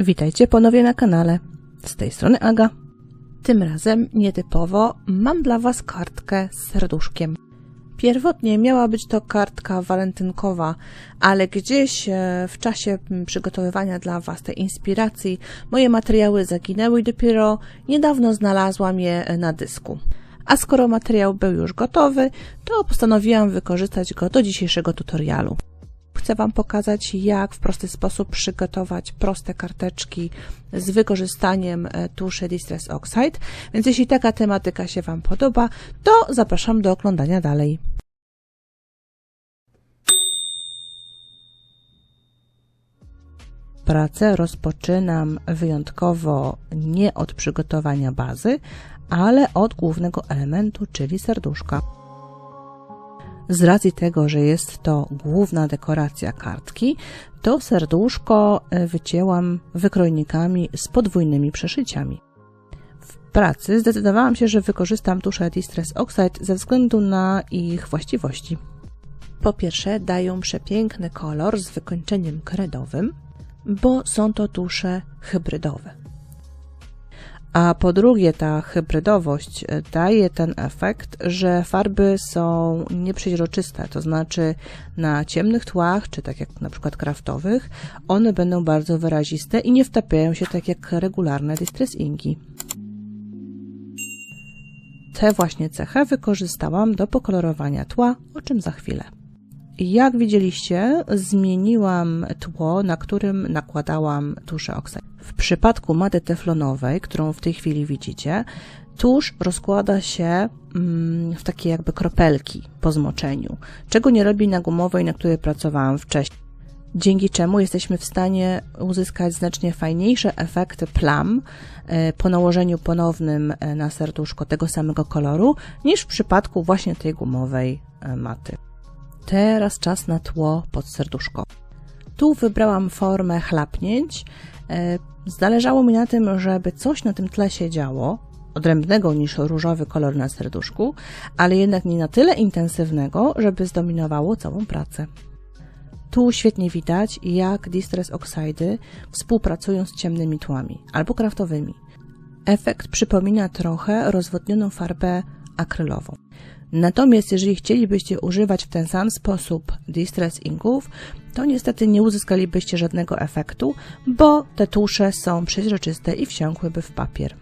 Witajcie ponownie na kanale. Z tej strony Aga. Tym razem nietypowo mam dla Was kartkę z serduszkiem. Pierwotnie miała być to kartka walentynkowa, ale gdzieś e, w czasie przygotowywania dla Was tej inspiracji moje materiały zaginęły i dopiero niedawno znalazłam je na dysku. A skoro materiał był już gotowy, to postanowiłam wykorzystać go do dzisiejszego tutorialu chcę Wam pokazać, jak w prosty sposób przygotować proste karteczki z wykorzystaniem e, tuszy Distress Oxide. Więc jeśli taka tematyka się Wam podoba, to zapraszam do oglądania dalej. Pracę rozpoczynam wyjątkowo nie od przygotowania bazy, ale od głównego elementu, czyli serduszka. Z racji tego, że jest to główna dekoracja kartki, to serduszko e, wycięłam wykrojnikami z podwójnymi przeszyciami. W pracy zdecydowałam się, że wykorzystam tusze Distress Oxide ze względu na ich właściwości. Po pierwsze, dają przepiękny kolor z wykończeniem kredowym, bo są to tusze hybrydowe. A po drugie, ta hybrydowość e, daje ten efekt, że farby są nieprzeźroczyste, to znaczy na ciemnych tłach, czy tak jak na przykład kraftowych, one będą bardzo wyraziste i nie wtapiają się tak jak regularne distress inki. Tę właśnie cechę wykorzystałam do pokolorowania tła, o czym za chwilę. Jak widzieliście, zmieniłam tło, na którym nakładałam tuszę oksyd. W przypadku maty teflonowej, którą w tej chwili widzicie, tusz rozkłada się mm, w takie jakby kropelki po zmoczeniu, czego nie robi na gumowej, na której pracowałam wcześniej. Dzięki czemu jesteśmy w stanie uzyskać znacznie fajniejsze efekty plam e, po nałożeniu ponownym e, na serduszko tego samego koloru, niż w przypadku właśnie tej gumowej e, maty. Teraz czas na tło pod serduszko. Tu wybrałam formę chlapnięć. Zależało mi na tym, żeby coś na tym tle się działo, odrębnego niż różowy kolor na serduszku, ale jednak nie na tyle intensywnego, żeby zdominowało całą pracę. Tu świetnie widać, jak Distress Oxidy współpracują z ciemnymi tłami albo kraftowymi. Efekt przypomina trochę rozwodnioną farbę akrylową. Natomiast jeżeli chcielibyście używać w ten sam sposób Distress Inków, to niestety nie uzyskalibyście żadnego efektu, bo te tusze są przeźroczyste i wsiąkłyby w papier.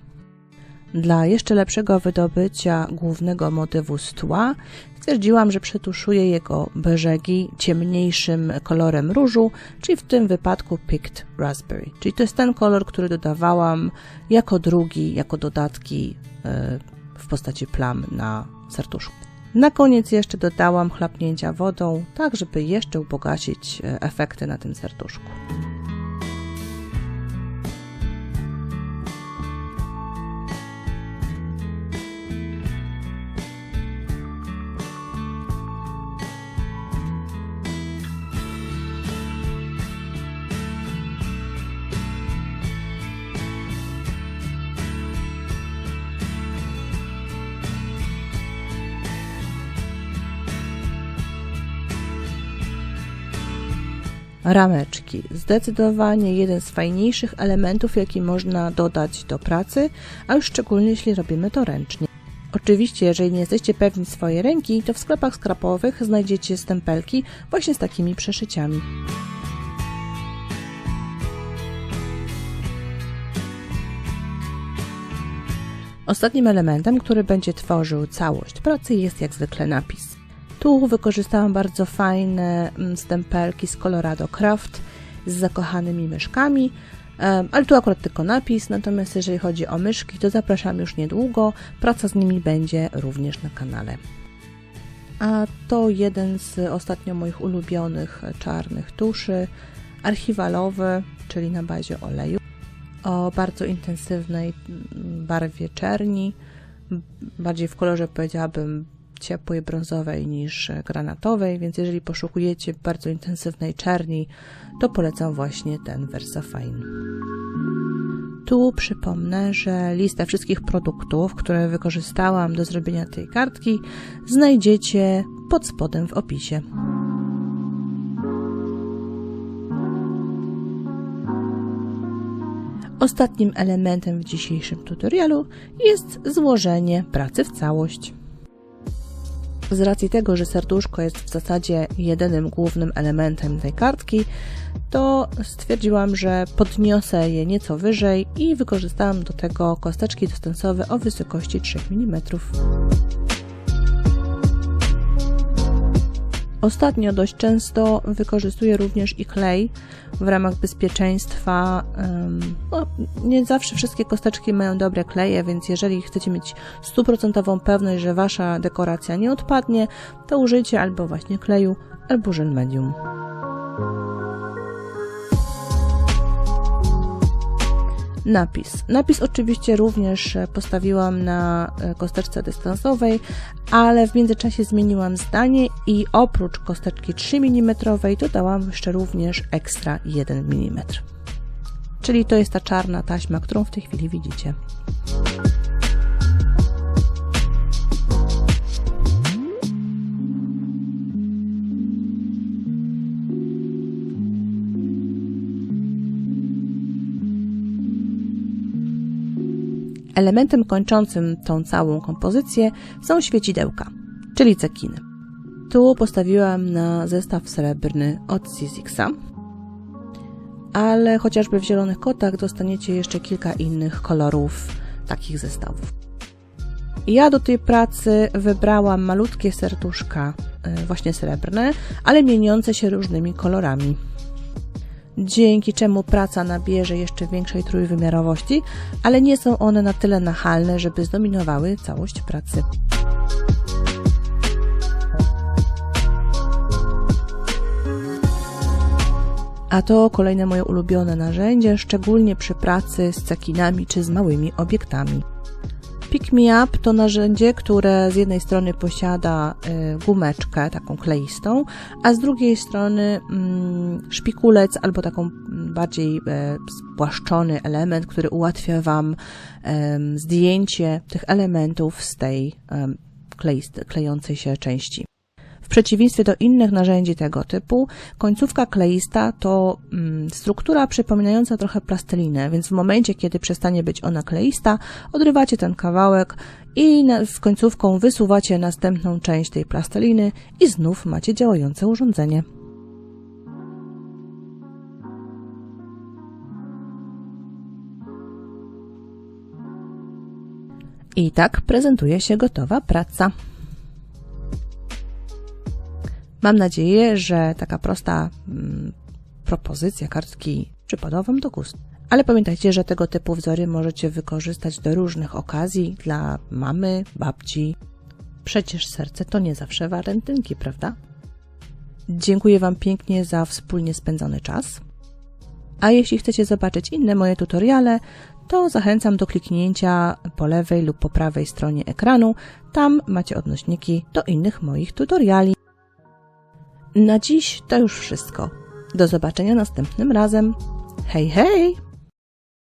Dla jeszcze lepszego wydobycia głównego motywu z tła stwierdziłam, że przetuszuję jego brzegi ciemniejszym kolorem różu, czyli w tym wypadku Picked Raspberry. Czyli to jest ten kolor, który dodawałam jako drugi, jako dodatki e, postaci plam na serduszku. Na koniec jeszcze dodałam chlapnięcia wodą, tak żeby jeszcze ubogacić e, efekty na tym serduszku. Rameczki. Zdecydowanie jeden z fajniejszych elementów, jaki można dodać do pracy, a już szczególnie jeśli robimy to ręcznie. Oczywiście, jeżeli nie jesteście pewni swojej ręki, to w sklepach skrapowych znajdziecie stempelki właśnie z takimi przeszyciami. Ostatnim elementem, który będzie tworzył całość pracy jest jak zwykle napis. Tu wykorzystałam bardzo fajne mm, stempelki z Colorado Craft z zakochanymi myszkami, ale tu akurat tylko napis, natomiast jeżeli chodzi o myszki, to zapraszam już niedługo. Praca z nimi będzie również na kanale. A to jeden z ostatnio moich ulubionych czarnych tuszy, archiwalowy, czyli na bazie oleju, o bardzo intensywnej mm, barwie czerni, bardziej w kolorze powiedziałabym ciepłej brązowej niż granatowej, więc jeżeli poszukujecie bardzo intensywnej czerni, to polecam właśnie ten Versafine. Tu przypomnę, że listę wszystkich produktów, które wykorzystałam do zrobienia tej kartki, znajdziecie pod spodem w opisie. Ostatnim elementem w dzisiejszym tutorialu jest złożenie pracy w całość. Z racji tego, że serduszko jest w zasadzie jedynym głównym elementem tej kartki, to stwierdziłam, że podniosę je nieco wyżej i wykorzystałam do tego kosteczki dystansowe o wysokości 3 mm. Ostatnio dość często wykorzystuję również i klej w ramach bezpieczeństwa. No, nie zawsze wszystkie kosteczki mają dobre kleje, więc jeżeli chcecie mieć stuprocentową pewność, że Wasza dekoracja nie odpadnie, to użyjcie albo właśnie kleju, albo żel medium. Napis. Napis oczywiście również e, postawiłam na e, kosteczce dystansowej, ale w międzyczasie zmieniłam zdanie i oprócz kosteczki 3 mm dodałam jeszcze również ekstra 1 mm. Czyli to jest ta czarna taśma, którą w tej chwili widzicie. Elementem kończącym tą całą kompozycję są świecidełka, czyli cekiny. Tu postawiłam na zestaw srebrny od Sizixa, ale chociażby w zielonych kotach dostaniecie jeszcze kilka innych kolorów takich zestawów. Ja do tej pracy wybrałam malutkie serduszka, y, właśnie srebrne, ale mieniące się różnymi kolorami dzięki czemu praca nabierze jeszcze większej trójwymiarowości, ale nie są one na tyle nachalne, żeby zdominowały całość pracy. A to kolejne moje ulubione narzędzie, szczególnie przy pracy z cekinami czy z małymi obiektami. Pick Me Up to narzędzie, które z jednej strony posiada y, gumeczkę taką kleistą, a z drugiej strony mm, szpikulec albo taką bardziej e, spłaszczony element, który ułatwia Wam zdjęcie tych elementów z tej klejącej się części przeciwieństwie do innych narzędzi tego typu, końcówka kleista to mm, struktura przypominająca trochę plastelinę, więc w momencie, kiedy przestanie być ona kleista, odrywacie ten kawałek i z końcówką wysuwacie następną część tej plasteliny i znów macie działające urządzenie. I tak prezentuje się gotowa praca. Mam nadzieję, że taka prosta mm, propozycja kartki przypadła Wam do gustu. Ale pamiętajcie, że tego typu wzory możecie wykorzystać do różnych okazji dla mamy, babci. Przecież serce to nie zawsze walentynki, prawda? Dziękuję Wam pięknie za wspólnie spędzony czas. A jeśli chcecie zobaczyć inne moje tutoriale, to zachęcam do kliknięcia po lewej lub po prawej stronie ekranu. Tam macie odnośniki do innych moich tutoriali. Na dziś to już wszystko. Do zobaczenia następnym razem. Hej, hej!